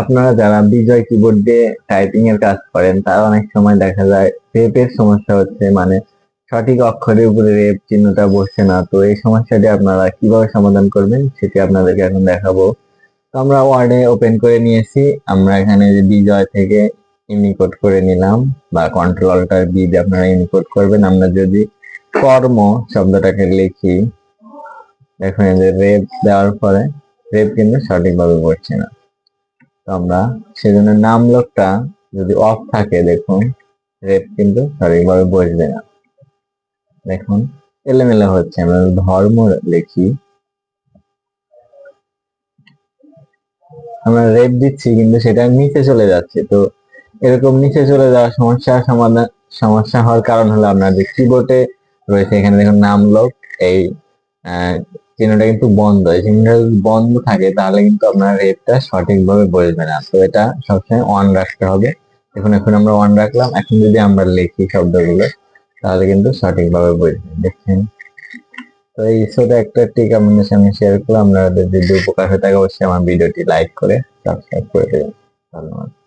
আপনারা যারা বিজয় কিবোর্ড দিয়ে টাইপিং এর কাজ করেন, তারা অনেক সময় দেখা যায় রেপের সমস্যা হচ্ছে মানে সঠিক অক্ষরের উপরে রেপ চিহ্নটা বসছে না। তো এই সমস্যাটি আপনারা কীভাবে সমাধান করবেন, সেটি আপনাদেরকে এখন দেখাবো। তো আমরা ওয়ার্ডে ওপেন করে নিয়েছি। আমরা এখানে যে বিজয় থেকে ইউনিকোড করে নিলাম, বা কন্ট্রোল অল্টার বি দিয়ে আপনারা ইউনিকোড করবেন। আমরা যদি কর্ম শব্দটাকে লিখি, দেখুন এই যে রেপ দেওয়ার পরে রেপ কিন্তু সঠিকভাবে পড়ছে না। আমরা, সেজন্য নাম লোকটা যদি অফ থাকে, দেখুন রেপ কিন্তু সঠিকভাবে বসবে না। দেখুন, এলোমেলো হচ্ছে, আমরা ধর্ম লিখি, আমরা রেপ দিচ্ছি, কিন্তু সেটা নিচে চলে যাচ্ছে। তো এরকম নিচে চলে যাওয়ার সমস্যা, সমাধান, সমস্যা হওয়ার কারণ হলো আপনার যে কিবোর্ডে রয়েছে, এখানে দেখুন, নাম লোক, এই চিহ্নটা কিন্তু বন্ধ। এই চিহ্নটা যদি বন্ধ থাকে, তাহলে কিন্তু আপনার রেটটা সঠিকভাবে বসবে না। তো এটা সবসময় অন রাখতে হবে। এখন এখন আমরা অন রাখলাম। এখন যদি আমরা লিখি শব্দগুলো, তাহলে কিন্তু সঠিকভাবে বসবে দেখছেন তো এই ছোট একটা টিক আপনাদের সামনে শেয়ার করলাম। আপনাদের যদি উপকার হয়ে থাকে, অবশ্যই আমার ভিডিওটি লাইক করে সাবস্ক্রাইব করে দেবেন। ধন্যবাদ।